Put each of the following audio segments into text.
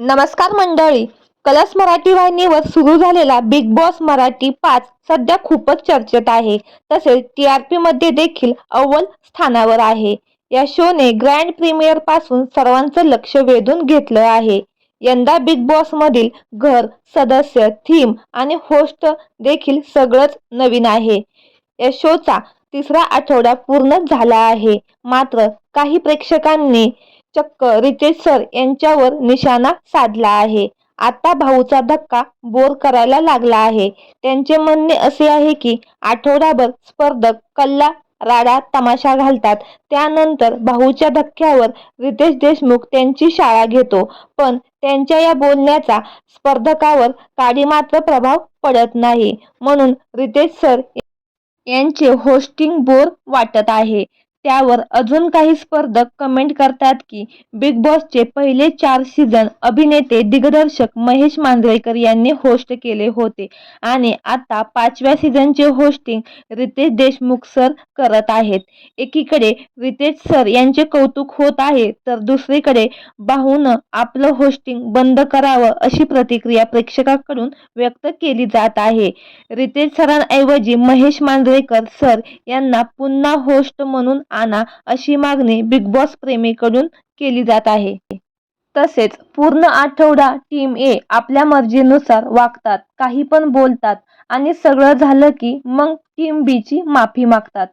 नमस्कार मंडळी. कलर्स मराठी वाहिनीवर सुरू झालेला बिग बॉस मराठी पाच सध्या खूपच चर्चेत आहे. तसेच टी आर पी मध्ये देखील अव्वल स्थानावर आहे. या शोने ग्रँड प्रीमियरपासून सर्वांचं लक्ष वेधून घेतलं आहे. यंदा बिग बॉस मधील घर सदस्य थीम आणि होस्ट देखील सगळंच नवीन आहे. या शोचा तिसरा आठवडा पूर्ण झाला आहे. मात्र काही प्रेक्षकांनी चक्क रितेश सर यांच्यावर निशाणा साधला आहे. आता भाऊचा धक्का बोर करायला लागला आहे. त्यांचे म्हणणे असे आहे की आठवडाभर स्पर्धक कल्ला राडा तमाशा घालतात. त्यानंतर भाऊच्या धक्क्यावर रितेश देशमुख त्यांची शाळा घेतो. पण त्यांच्या या बोलण्याचा स्पर्धकावर काडी मात्र प्रभाव पडत नाही. म्हणून रितेश सर यांचे होस्टिंग बोर वाटत आहे. त्यावर अजून काही स्पर्धक कमेंट करतात की बिग बॉसचे पहिले चार सीझन अभिनेते दिग्दर्शक महेश मांजरेकर यांनी होस्ट केले होते. आणि आता पाचव्या सीझनचे होस्टिंग रितेश देशमुख सर करत आहेत. एकीकडे रितेश सर यांचे कौतुक होत आहे तर दुसरीकडे बाहूनं आपलं होस्टिंग बंद करावं अशी प्रतिक्रिया प्रेक्षकांकडून व्यक्त केली जात आहे. रितेश सरांऐवजी महेश मांजरेकर सर यांना पुन्हा होस्ट म्हणून आणा अशी मागणी बिग बॉस प्रेमीकडून केली जात आहे. तसेच पूर्ण आठवडा टीम ए आपल्या मर्जीनुसार वागतात काही पण बोलतात आणि सगळं झालं की मग टीम बी ची माफी मागतात.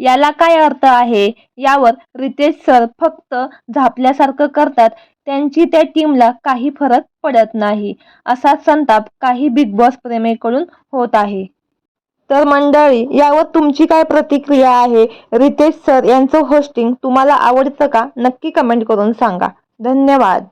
याला काय अर्थ आहे? यावर रितेश सर फक्त झापल्यासारखं करतात त्यांची त्या टीमला काही फरक पडत नाही असा संताप काही बिग बॉस प्रेमीकडून होत आहे. तर मंडळी यावर तुमची काय प्रतिक्रिया आहे? रितेश सर यांचं होस्टिंग तुम्हाला आवडतं का? नक्की कमेंट करून सांगा. धन्यवाद.